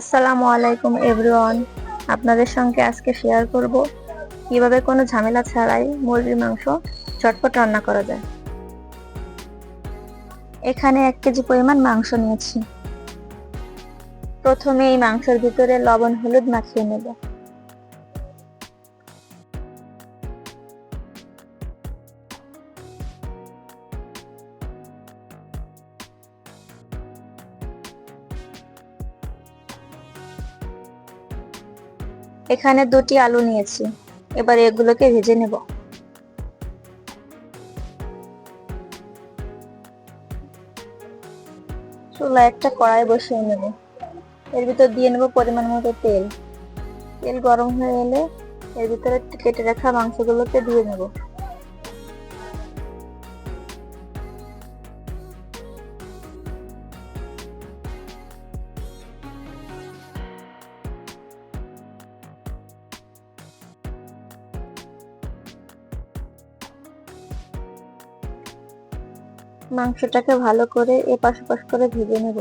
আসসালামু আলাইকুম এভরিওয়ান। আপনাদের সঙ্গে আজকে শেয়ার করব কীভাবে কোনো ঝামেলা ছাড়াই মুরগির মাংস চটপট রান্না করা যায়। এখানে এক কেজি পরিমাণ মাংস নিয়েছি। প্রথমে এই মাংসের ভিতরে লবণ, হলুদ মাখিয়ে নেব। এখানে দুটি আলু নিয়েছি। এবার এগুলোকে ভেজে নেব। চুলা একটা কড়াই বসিয়ে নেব। এর ভিতর দিয়ে নেব পরিমাণ মতো তেল। তেল গরম হয়ে এলে এর ভিতরে কেটে রাখা মাংসগুলোকে দিয়ে নেব। মাংসটাকে ভালো করে এপাশ ওপাশ করে ভেজে নেব।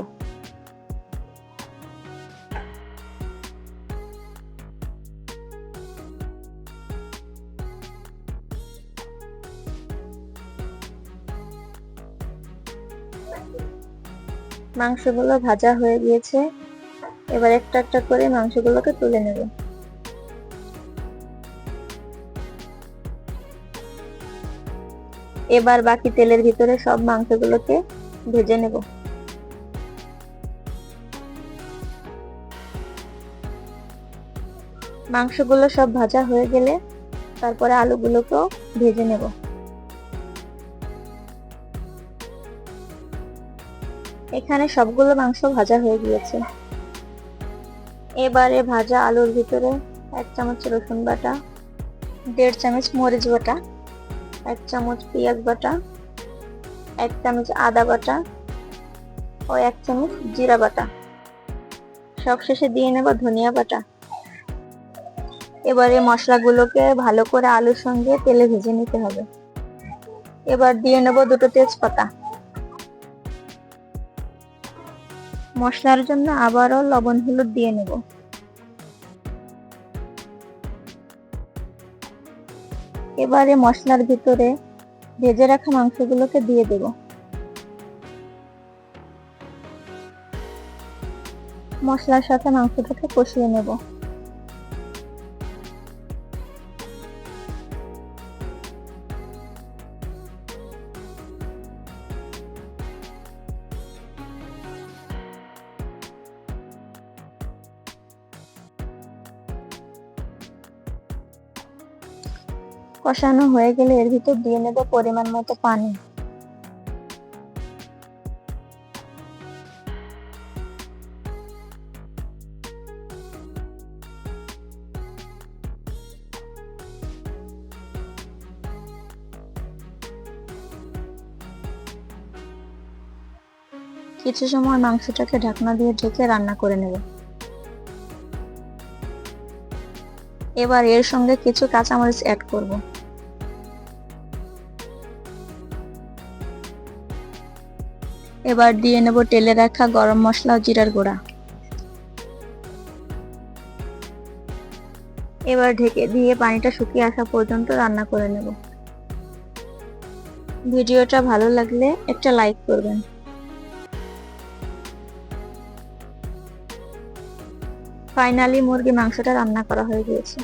মাংসগুলো ভাজা হয়ে গিয়েছে। এবার একটা একটা করে মাংসগুলোকে তুলে নেব। এবার বাকি তেলের ভিতরে সব মাংসগুলোকে ভেজে নেব। মাংসগুলো সব ভাজা হয়ে গেলে তারপরে আলুগুলোকেও ভেজে নেব। এখানে সবগুলো মাংস ভাজা হয়ে গিয়েছে। এবারে ভাজা আলুর ভিতরে এক চামচ রসুন বাটা, দেড় চামচ মরিচ বাটা এক চামচ পেঁয়াজ বাটা, এক চামচ আদা বাটা ও এক চামচ জিরা বাটা। সবশেষে দিয়ে নেব ধনিয়া বাটা। এবারে মশলাগুলোকে ভালো করে আলুর সঙ্গে তেলে ভেজে নিতে হবে। এবার দিয়ে নেব দুটো তেজপাতা। মশলার জন্য আবারও লবণ হলুদ দিয়ে নেব। এবারে মশলার ভিতরে ভেজে রাখা মাংসগুলোকে দিয়ে দেব। মশলার সাথে মাংসটাকে কষিয়ে নেব। কষানো হয়ে গেলে এর ভিতর দিয়ে নেব পরিমাণ মতো পানি। কিছু সময় মাংসটাকে ঢাকনা দিয়ে ঢেকে রান্না করে নেব। এবার এর সঙ্গে কিছু কাঁচামরিচ অ্যাড করব। এবার দিয়ে নেব তেলে রাখা গরম মশলা জিরার গুঁড়া। এবার ঢেকে দিয়ে পানিটা শুকিয়ে আসা পর্যন্ত রান্না করে নেব। ভিডিওটা ভালো লাগলে একটা লাইক করবেন। ফাইনালি মুরগি মাংসটা রান্না করা হয়ে গিয়েছে।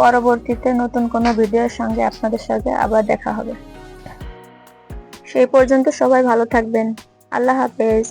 পরবর্তীতে নতুন কোনো ভিডিওর সঙ্গে আপনাদের সাথে আবার দেখা হবে। সেই পর্যন্ত সবাই ভালো থাকবেন। আল্লাহ হাফেজ।